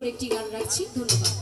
একটি গান রাখছি ধন্যবাদ।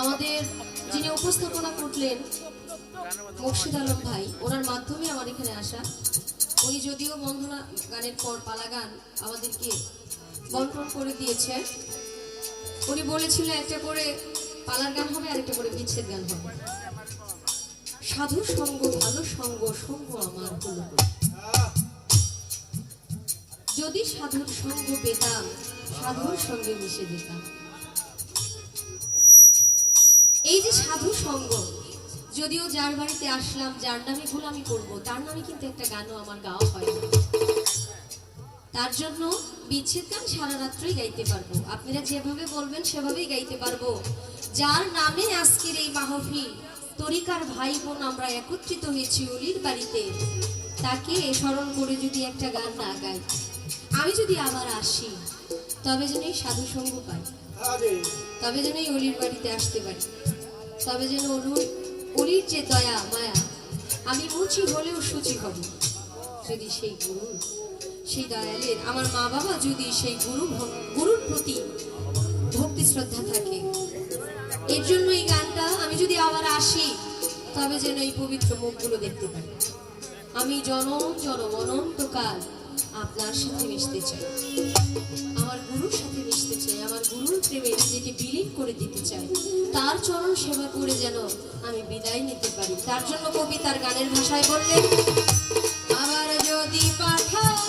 আমাদের যিনি উপস্থাপনা করলেন মুর্শিদ আলম ভাই, ওনার মাধ্যমে আমার এখানে আসা। উনি যদিও বন্ধনা গানের পর পালা গান আমাদেরকে বন্টন করে দিয়েছে উনি বলেছিল একটা করে পালার গান হবে আর একটা করে বিচ্ছেদ গান হবে। সাধু সঙ্গ, ভালো সঙ্গ সঙ্গ আমার যদি সাধুর সঙ্গ পেতাম, সাধুর সঙ্গে মিশে যেতাম। সাধু সঙ্গ। যদিও যার বাড়িতে আসলাম যার নামে গোলামি করব তার নামে কিন্তু একটা গানও আমার গাওয়া হয় না। তার জন্য বিচ্ছেদ গান সারা রাত্রই গাইতে পারব। আপনারা যেভাবে বলবেন সেভাবেই গাইতে পারব। যার নামে আজকের এই মাহফিল তরিকার ভাই বোন আমরা একত্রিত হয়েছি অলির বাড়িতে তাকে স্মরণ করে যদি একটা গান না গাই আমি যদি আবার আসি তবে যেন এই সাধু সঙ্গ পাই তবে যেন এই অলির বাড়িতে আসতে পারি। তবে যেন অলির অলির যে দয়া, মায়া, আমি মুচি হলেও সুচি হব। যদি সেই গুরু, সেই দয়ালের আমার মা বাবা যদি সেই গুরু গুরুর প্রতি ভক্তি শ্রদ্ধা থাকে, এর জন্য এই গানটা আমি যদি আবার আসি, তবে যেন এই পবিত্র মুখগুলো দেখতে পাই। আমি জনম জনম অনন্তকাল আপনার সাথে মিশতে চাই। আমার গুরুর সাথে মিশতে চাই, আমার গুরুর প্রেমে নিজেকে বিলীন করে দিতে চাই। তার চরণ সেবা করে যেন আমি বিদায় নিতে পারি। তার জন্য কবি তার গানের ভাষায় বললেন, আবার যদি পাঠাও